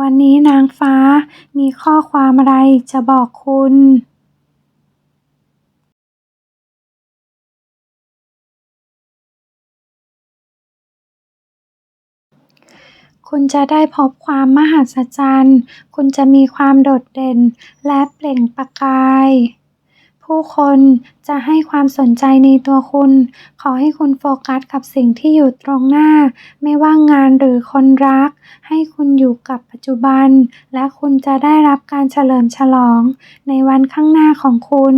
วันนี้นางฟ้ามีข้อความอะไรจะบอกคุณคุณจะได้พบความมหัศจรรย์ คุณจะมีความโดดเด่นและเปล่งประกาย ผู้คนจะให้ความสนใจในตัวคุณ ขอให้คุณโฟกัสกับสิ่งที่อยู่ตรงหน้า ไม่ว่างานหรือคนรัก ให้คุณอยู่กับปัจจุบัน และคุณจะได้รับการเฉลิมฉลองในวันข้างหน้าของคุณ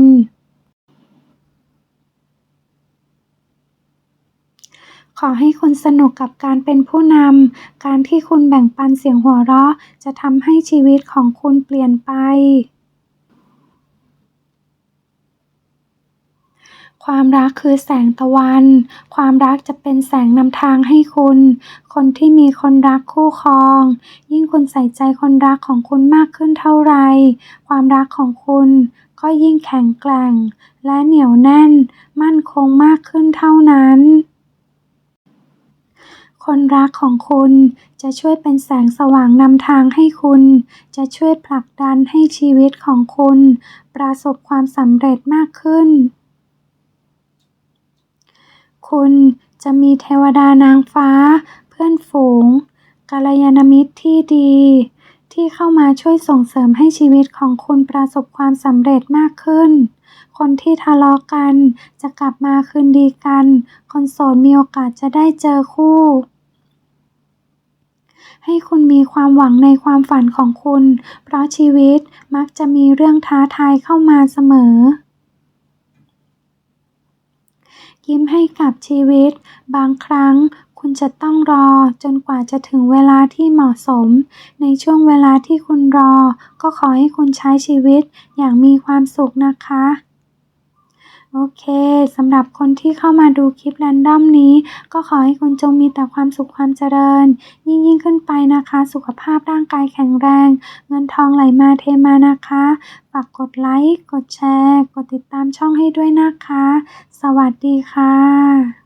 ขอให้คุณสนุกกับการเป็นผู้นำ การที่คุณแบ่งปันเสียงหัวเราะ จะทำให้ชีวิตของคุณเปลี่ยนไป ความรักคือแสงตะวัน ความรักจะเป็นแสงนำทางให้คุณ คนที่มีคนรักคู่ครอง ยิ่งคุณใส่ใจคนรักของคุณมากขึ้นเท่าไร ความรักของคุณก็ยิ่งแข็งแกร่ง และเหนียวแน่น มั่นคงมากขึ้นเท่านั้น คนรักของคุณจะช่วยเป็นแสงสว่างนำทางให้คุณ จะช่วยผลักดันให้ชีวิตของคุณ ประสบความสำเร็จมากขึ้น คุณจะมีเทวดานางฟ้า เพื่อนฝูง กัลยาณมิตรที่ดี ที่เข้ามาช่วยส่งเสริมให้ชีวิตของคุณประสบความสำเร็จมากขึ้น คนที่ทะเลาะกัน จะกลับมาคืนดีกัน คนโสดมีโอกาสจะได้เจอคู่ ให้คุณมีความหวังในความฝันของคุณ เพราะชีวิตมักจะมีเรื่องท้าทายเข้ามาเสมอ ยิ้มให้กับชีวิต บางครั้งคุณจะต้องรอจนกว่าจะถึงเวลาที่เหมาะสม ในช่วงเวลาที่คุณรอ ก็ขอให้คุณใช้ชีวิตอย่างมีความสุขนะคะ โอเคสำหรับคนที่เข้ามาดูคลิปแรนดอมนี้ ก็ขอให้คุณจงมีแต่ความสุขความเจริญ ยิ่งยิ่งขึ้นไปนะคะ สุขภาพร่างกายแข็งแรง เงินทองไหลมาเทมานะคะ ฝากกดไลค์ กดแชร์ กดติดตามช่องให้ด้วยนะคะ สวัสดีค่ะ